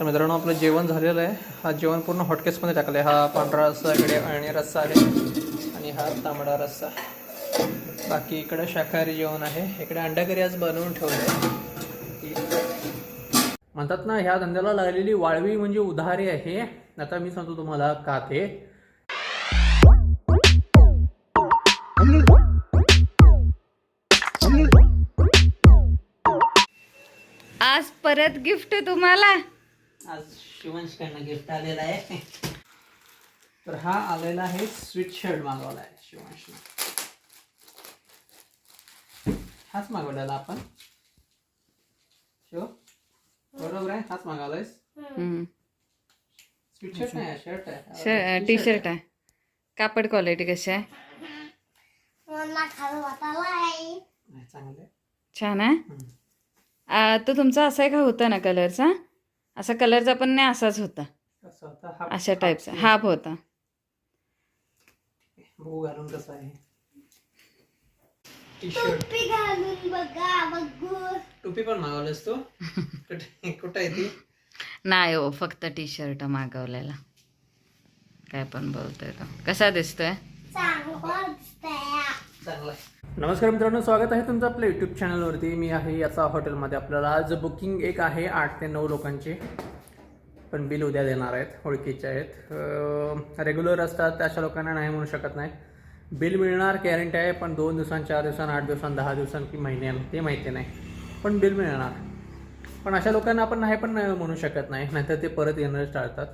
तर मित्रांनो आपलं जेवण झालेलं आहे. हा जेवण पूर्ण हॉटकेसमध्ये टाकलं आहे हा पांढरा रस्सा इकडे अळणी रस्सा आहे. आणि हा तांबडा रस्सा. बाकी इकडे शाकाहारी जेवण आहे. इकडे अंडाकरी आज बनवून ठेवलं म्हणतात ना ह्या धंद्याला लागलेली वाळवी म्हणजे उधारी आहे. आता मी सांगतो तुम्हाला का ते आज परत गिफ्ट तुम्हाला. आज शिवंशकडनं गिफ्ट आलेलं आहे. तर हा आलेला आहे स्वीट शर्ट मागवला आहे शिवंशनं. हाच मागवलेला आपण. शिव बरोबर आहे? हाच मागवलायस? स्वीट शर्ट नाही शर्ट आहे. टी शर्ट आहे. कापड क्वालिटी कशी आहे? छान आहे. तो तुमचा असा का होता ना कलरचा असा कलरचा पण नाही असाच होता. हा अशा टाईपचा हाफ होता. बघू घालून कसं आहे. टी शर्ट टोपी पण मागवलंस तू? कुठे कुठं आहे ती? नाही हो फक्त टी शर्ट मागवलेला. काय पण बोलतोय तो. कसा दिसतोय? चांगला आहे नमस्कार मित्रांनो स्वागत आहे तुमचं आपल्या यूट्यूब चॅनलवरती मी आहे याचा हॉटेलमध्ये आपल्याला. आज बुकिंग एक आहे आठ ते नऊ लोकांचे. पण बिल उद्या देणार आहेत ओळखीचे आहेत. रेग्युलर असतात अशा लोकांना नाही म्हणू शकत नाही. बिल मिळणार गॅरंटी आहे पण दोन दिवसां चार दिवसां आठ दिवसां दहा दिवसां की महिन्यानं ते माहिती नाही. पण बिल मिळणार. पण अशा लोकांना आपण नाही पण नाही म्हणू शकत नाही. नाहीतर ते परत येणं टाळतात.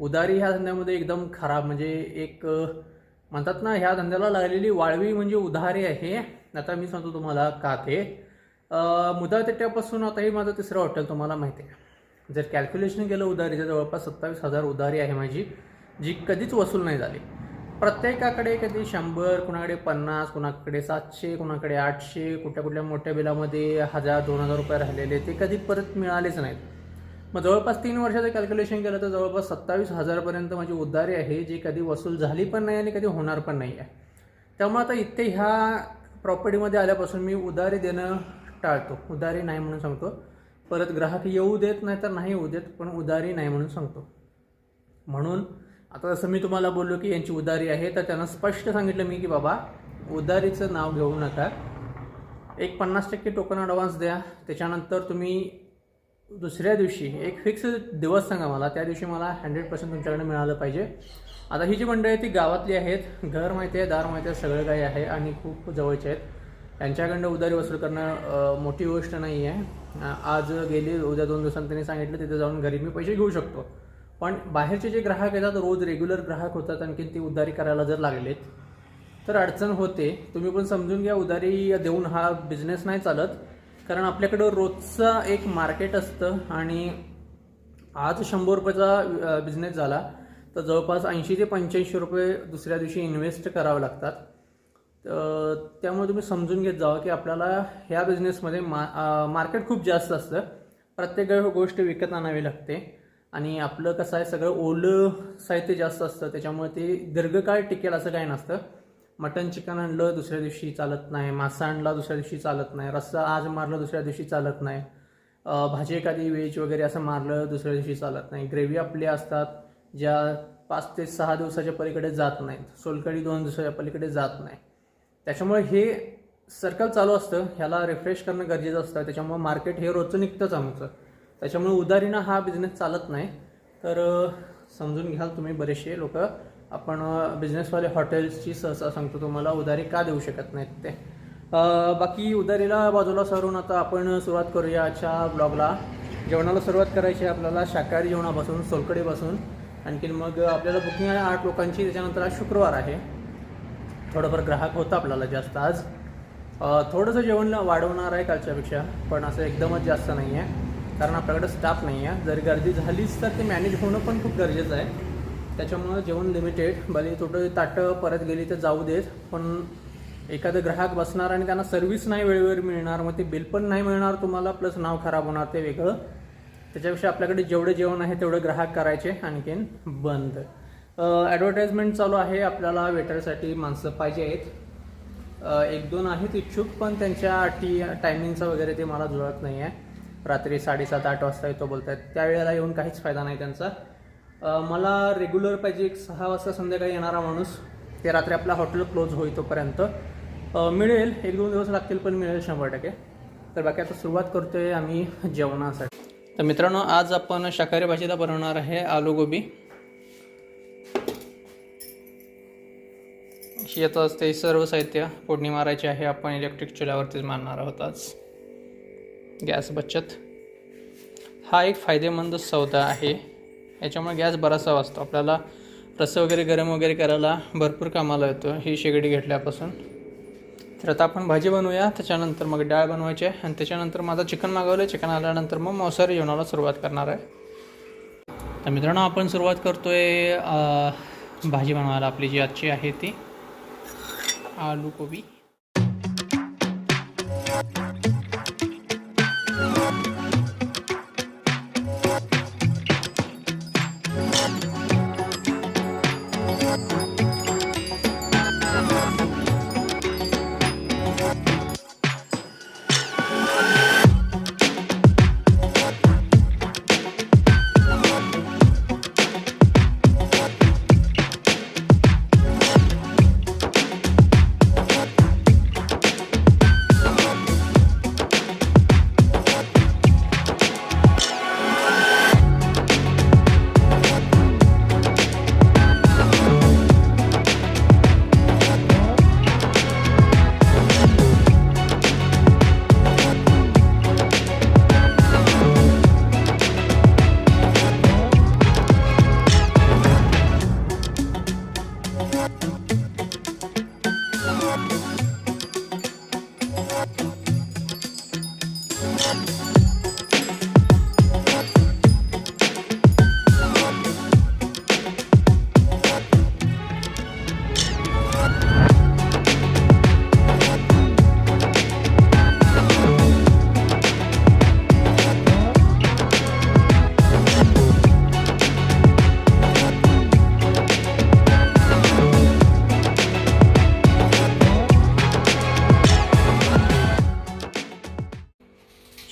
उदारी ह्या धंद्यामध्ये एकदम खराब. म्हणजे एक म्हणतात ना ह्या धंद्याला लागलेली वाळवी म्हणजे उधारी आहे. आता मी सांगतो तुम्हाला का ते. अ, मुदातेट्यापासून आता हे माझं तिसरं हॉटेल तुम्हाला माहिती आहे. जर कॅल्क्युलेशन केलं उधारीचं जवळपास सत्तावीस हजार उधारी आहे माझी जी कधीच वसूल नाही झाली. प्रत्येकाकडे कधी शंभर कुणाकडे पन्नास कुणाकडे सातशे कुणाकडे आठशे कुठल्या कुठल्या मोठ्या बिलामध्ये हजार दोन हजार रुपये राहिलेले ते कधी परत मिळालेच नाहीत. मग जवळपास तीन वर्षाचं कॅल्क्युलेशन केलं तर जवळपास सत्तावीस हजारपर्यंत माझी उधारी आहे जी कधी वसूल झाली पण नाही आणि कधी होणार पण नाही आहे. त्यामुळे आता इथे ह्या प्रॉपर्टीमध्ये आल्यापासून मी उधारी देणं टाळतो. उधारी नाही म्हणून सांगतो. परत ग्राहक येऊ देत नाही तर नाही येऊ देत पण उधारी नाही म्हणून सांगतो. म्हणून आता जसं मी तुम्हाला बोललो की यांची उधारी आहे तर त्यांना स्पष्ट सांगितलं मी की बाबा उधारीचं नाव घेऊ नका. एक पन्नास टक्के टोकन ॲडव्हान्स द्या. त्याच्यानंतर तुम्ही दुसऱ्या दिवशी एक फिक्स दिवस सांगा मला त्या दिवशी मला हंड्रेड पर्सेंट तुमच्याकडे मिळालं पाहिजे. आता ही जी मंडळी आहे ती गावातली आहेत. घर माहिती आहे दार माहिती आहे सगळं काही आहे आणि खूप जवळचे आहेत. त्यांच्याकडनं उधारी वसूल करणं मोठी गोष्ट नाही आहे. आज गेली उद्या दोन दिवसांनी त्यांनी सांगितलं तिथे जाऊन घरी मी पैसे घेऊ शकतो. पण बाहेरचे जे ग्राहक येतात रोज रेग्युलर ग्राहक होतात आणखी ती उधारी करायला जर लागलेत तर अडचण होते. तुम्ही पण समजून घ्या उधारी देऊन हा बिझनेस नाही चालत. कारण आपल्याकडं रोजचा एक मार्केट असतं आणि आज शंभर रुपयाचा बिझनेस झाला तर जवळपास ऐंशी ते पंच्याऐंशी रुपये दुसऱ्या दिवशी इन्व्हेस्ट करावे लागतात. त्यामुळे तुम्ही समजून घेत जावं की आपल्याला ह्या बिझनेसमध्ये मा मार्केट खूप जास्त असतं. प्रत्येक गोष्ट विकत आणावी लागते. आणि आपलं कसं आहे सगळं ओलं साहित्य जास्त असतं त्याच्यामुळे ते दीर्घकाळ टिकेल असं काही नसतं. मटन चिकन आणलं दुसऱ्या दिवशी चालत नाही. मासा आणला दुसऱ्या दिवशी चालत नाही. रस्सा आज मारलं दुसऱ्या दिवशी चालत नाही. भाजी एखादी वेज वगैरे असं मारलं दुसऱ्या दिवशी चालत नाही. ग्रेव्ही आपल्या असतात ज्या पाच ते सहा दिवसाच्या पलीकडे जात नाहीत. सोलकडी दोन दिवसाच्या पलीकडे जात नाही. त्याच्यामुळे हे सर्कल चालू असतं. ह्याला रिफ्रेश करणं गरजेचं असतं. त्याच्यामुळे मार्केट हे रोजचं निघतंच आमचं. त्याच्यामुळे उदारीनं हा बिझनेस चालत नाही. तर समजून घ्याल तुम्ही बरेचसे लोक. आपण बिझनेसवाले हॉटेल्सची सहसा सांगतो तुम्हाला उधारी का देऊ शकत नाहीत ते. बाकी उधारीला बाजूला सरून आता आपण सुरुवात करूया आजच्या ब्लॉगला जेवणाला सुरुवात करायची आहे आपल्याला शाकाहारी जेवणापासून सोलकडीपासून. आणखीन मग आपल्याला बुकिंग आहे आठ लोकांची त्याच्यानंतर आज शुक्रवार आहे. थोडंफार ग्राहक होतं आपल्याला जास्त आज. थोडंसं जेवण वाढवणार आहे कालच्यापेक्षा पण असं एकदमच जास्त नाही आहे कारण आपल्याकडे स्टाफ नाही आहे जर गर्दी झालीच तर ते मॅनेज होणं पण खूप गरजेचं आहे. त्याच्यामुळं जेवण लिमिटेड भले थोडं ताटं परत गेली तर जाऊ देत पण एखादं ग्राहक बसणार आणि त्यांना सर्व्हिस नाही वेळेवर मिळणार मग ते बिल पण नाही मिळणार तुम्हाला प्लस नाव खराब होणार ते वेगळं. त्याच्यापेक्षा आपल्याकडे जेवढं जेवण आहे तेवढं ग्राहक करायचे आणखीन बंद. ॲडव्हर्टाईजमेंट चालू आहे आपल्याला वेटरसाठी माणसं पाहिजे आहेत. एक दोन आहेत इच्छुक पण त्यांच्या अटी टायमिंगचं वगैरे ते मला जुळत नाही आहे रात्री साडेसात आठ वाजता येतो बोलत आहेत त्यावेळेला येऊन काहीच फायदा नाही त्यांचा. मला रेग्युलर पाहिजे एक सहा वाजता संध्याकाळी येणारा माणूस ते रात्री आपला हॉटेल क्लोज होई तोपर्यंत. मिळेल एक दोन दिवस लागतील पण मिळेल शंभर टक्के. तर बाकी आता सुरुवात करतो आहे आम्ही जेवणासाठी. तर मित्रांनो आज आपण शाकाहारी भाजीला बनवणार आहे आलू गोबी येतच ते सर्व साहित्य फोडणी मारायचे आहे. आपण इलेक्ट्रिक चुल्यावरतीच मारणार आहोत आज. गॅस बचत. हा एक फायदेमंद सौदा आहे. याच्यामुळे गॅस बराचसा वाचतो. आपल्याला रस्सा वगैरे गरम वगैरे करायला भरपूर कामाला येतो ही शेगडी घेतल्यापासून. तर आता आपण भाजी बनवूया त्याच्यानंतर मग डाळ बनवायची आहे आणि त्याच्यानंतर माझं चिकन मागवलं चिकन आल्यानंतर मग मांसाहारी जेवणाला सुरुवात करणार आहे. तर मित्रांनो आपण सुरुवात करतो आहे भाजी बनवायला. आपली जी आजची आहे ती आलू कोबी.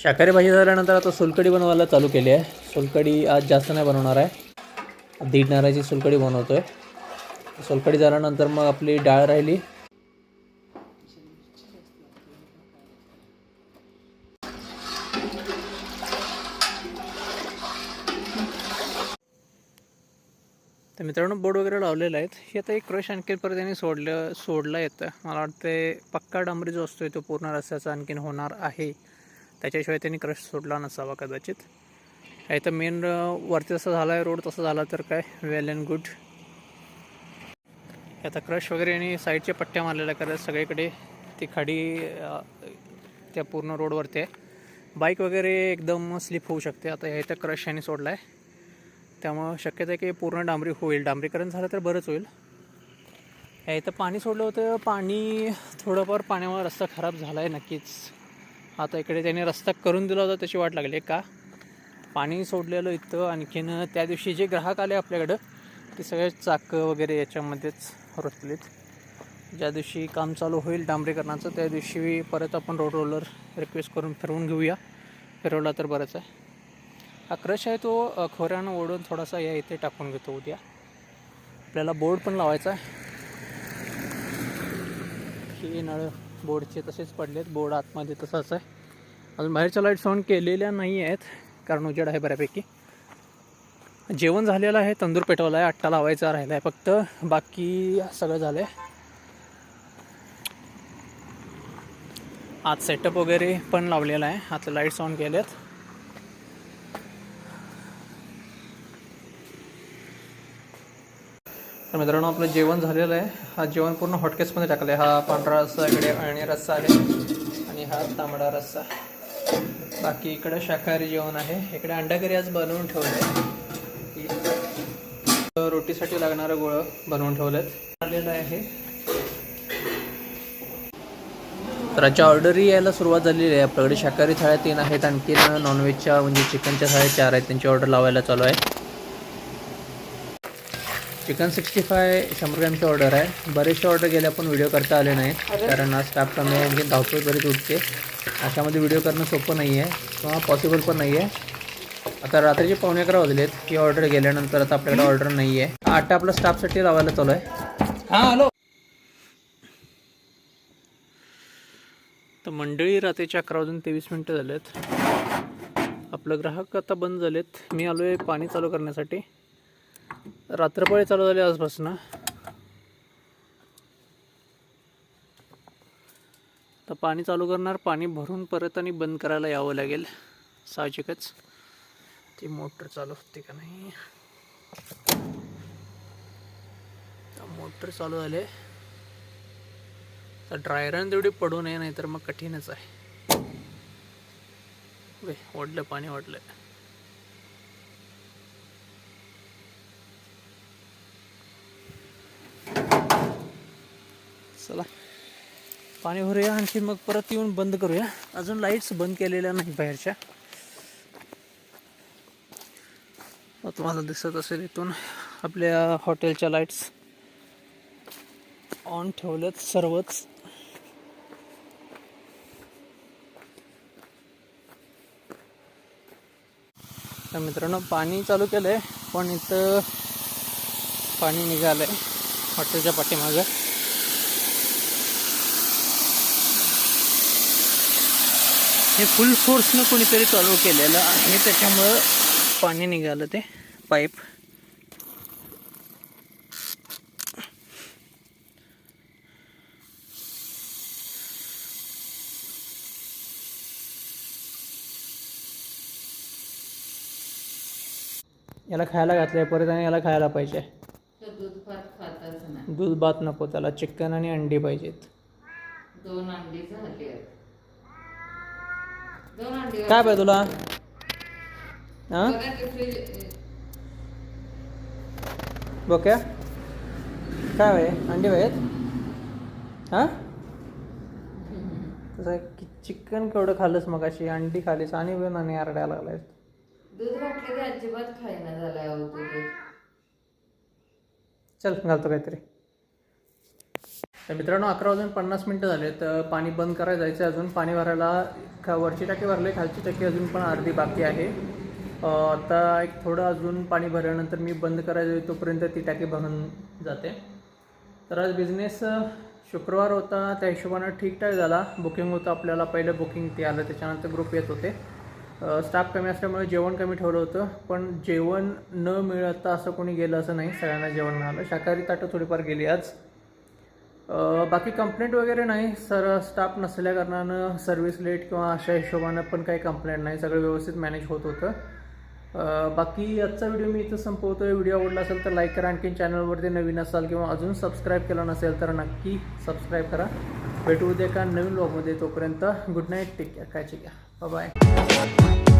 शाकाहारी भाजी झाल्यानंतर आता सोलकडी बनवायला चालू केली आहे. सोलकडी आज जास्त नाही बनवणार आहे. दीड नाराची सोलकडी आहे सोलकडी झाल्यानंतर मग आपली डाळ राहिली. तर मित्रांनो बोर्ड वगैरे लावलेले आहेत. हे आता एक क्रश आणखीन परत यांनी सोडलं सोडला येतं. मला वाटते पक्का डांबरी जो असतोय तो पूर्ण रस्त्याचा आणखीन होणार आहे. त्याच्याशिवाय त्यांनी क्रश सोडला नसावा कदाचित. हे तर मेन वरती जसं झाला आहे रोड तसं झाला तर काय? वेल अँड गुड आता क्रश वगैरे आणि साईडच्या पट्ट्या मारलेल्या करत सगळीकडे ती खाडी त्या पूर्ण रोडवरती आहे. बाईक वगैरे एकदम स्लिप होऊ शकते. आता हे तर क्रश यांनी सोडला आहे त्यामुळं शक्यता आहे की पूर्ण डांबरी होईल. डांबरीकरण झालं तर बरंच होईल. हे इथं पाणी सोडलं होतं. पाणी थोडंफार पाण्यामुळे रस्ता खराब झाला आहे नक्कीच. आता इकडे त्याने रस्ता करून दिला होता त्याची वाट लागली. का? पाणी सोडलेलं इथं आणखीन त्या दिवशी जे ग्राहक आले आपल्याकडं ते सगळे चाकं वगैरे याच्यामध्येच रुतलीत. ज्या दिवशी काम चालू होईल डांबरीकरणाचं त्या दिवशी परत आपण रोड रोलर रिक्वेस्ट करून फिरवून घेऊया. फिरवला तर बरंच आहे. हा क्रश आहे तो खोऱ्यानं ओढून थोडासा या इथे टाकून घेतो उद्या. आपल्याला बोर्ड पण लावायचा आहे. ही नळ बोर्डचे तसेच पडलेत बोर्ड आतमध्ये तसंच आहे. अजून बाहेरच्या लाईट्स ऑन केलेल्या नाही आहेत कारण उजेड आहे बऱ्यापैकी. जेवण झालेलं आहे तंदूर पेटवला आहे आट्टा लावायचा राहिला आहे फक्त बाकी सगळं झालं आहे आज सेटअप वगैरे पण लावलेला आहे आता लाईट्स ऑन केलेत. तर मित्रांनो आपलं जेवण झालेलं आहे. हा जेवण पूर्ण हॉटकेसमध्ये टाकलं आहे हा पांढरा रस्सा इकडे अळणी रस्सा आहे. आणि हा तांबडा रस्सा. बाकी इकडे शाकाहारी जेवण आहे. इकडे अंडाकरी आज बनवून ठेवलं आहे रोटीसाठी लागणारं गोळं बनवून ठेवलेत आलेलं आहे. तर आजच्या ऑर्डरही यायला सुरुवात झालेली आहे. आपल्याकडे शाकाहारी थाळ्या तीन आहेत. आणखीन नॉनव्हेजच्या म्हणजे चिकनच्या थाळ्या चार आहेत. त्यांची ऑर्डर लावायला चालू आहे. चिकन सिक्स्टी फाय शंभर ग्रॅमची ऑर्डर आहे. बरेचसे ऑर्डर गेल्या पण व्हिडिओ करता आले नाहीत. कारण आज स्टाफ कमी आहे आणखी धावपळ बरीच उठते. अशामध्ये व्हिडिओ करणं सोपं नाही आहे किंवा पॉसिबल पण नाही आहे आता रात्रीचे पावणे अकरा वाजलेत. ही ऑर्डर गेल्यानंतर आता आपल्याकडे ऑर्डर नाही आहे आटा आपल्या स्टाफसाठी लावायला चालू आहे हां हॅलो. तर मंडळी रात्रीचे अकरा वाजून तेवीस मिनटं झालेत. आपलं ग्राहक आता बंद झालेत. मी आलो आहे पाणी चालू करण्यासाठी. रात्रपाळी चालू झाली आजपासून तर पाणी चालू करणार पाणी भरून परत आणि बंद करायला यावं लागेल साहजिकच. ती मोटर चालू होते का नाही? मोटर चालू झाले. तर ड्रायरन तेवढी पडू नये नाहीतर मग कठीणच आहे. वे ओढलं पाणी ओढलं. चला. पाणी भरूया आणखी मग परत येऊन बंद करूया. अजून लाईट्स बंद केलेल्या नाही बाहेरच्या. तुम्हाला दिसत असेल इथून आपल्या हॉटेलच्या लाईट्स ऑन ठेवल्यात सर्वच. तर मित्रांनो पाणी चालू केलं आहे पण इथं पाणी निघालं आहे हॉटेलच्या पाठीमागं. हे फुल फोर्सनं कोणीतरी चालू केलेलं आहे. त्याच्यामुळं पाणी निघालं ते पाईप याला खायला घातलंय परत आणि याला खायला पाहिजे. दूध भात नको त्याला. चिकन आणि अंडी पाहिजेत. दोन अंडी झाली काय पाहिजे तुला? हां? बोक्या काय? पाहिजे अंडी पाहिजेत हां? तसं की चिकन केवढं खाल्लंस मग अशी अंडी खालीस आणि पण आणि आरडायला लागलायस. दूध घातलं की अजिबात झालाय चल घालतो काहीतरी. तर मित्रांनो अकरा वाजून पन्नास मिनटं झाले तर पाणी बंद करायला जायचं आहे अजून. पाणी भरायला खा वरची टाकी भरले खालची टाकी अजून पण अर्धी बाकी आहे. आता एक थोडं अजून पाणी भरल्यानंतर मी बंद करायचं तोपर्यंत ती टाकी भरून जाते. तर आज बिझनेस शुक्रवार होता त्या हिशोबानं ठीकठाक झाला. बुकिंग होतं आपल्याला पहिलं बुकिंग ते आलं त्याच्यानंतर ग्रुप येत होते. स्टाफ कमी असल्यामुळे जेवण कमी ठेवलं होतं पण जेवण न मिळता असं कोणी गेलं असं नाही सगळ्यांना जेवण मिळालं. शाकाहारी ताटं थोडीफार गेली आज. बाकी कंप्लेंट वगैरे नाही. सर स्टाफ नसल्या कारणानं सर्व्हिस लेट किंवा अशा हिशोबानं पण काही कंप्लेंट नाही. सगळं व्यवस्थित मॅनेज होत होतं. बाकी आजचा व्हिडिओ मी इथं संपवतो व्हिडिओ आवडला असेल तर लाईक करा. आणखी चॅनलवरती नवीन असाल किंवा अजून सबस्क्राईब केलं नसेल तर नक्की सबस्क्राईब करा. भेटू उद्या का नवीन ब्लॉगमध्ये तोपर्यंत गुड नाईट टेक केअर काळजी घ्या. बाय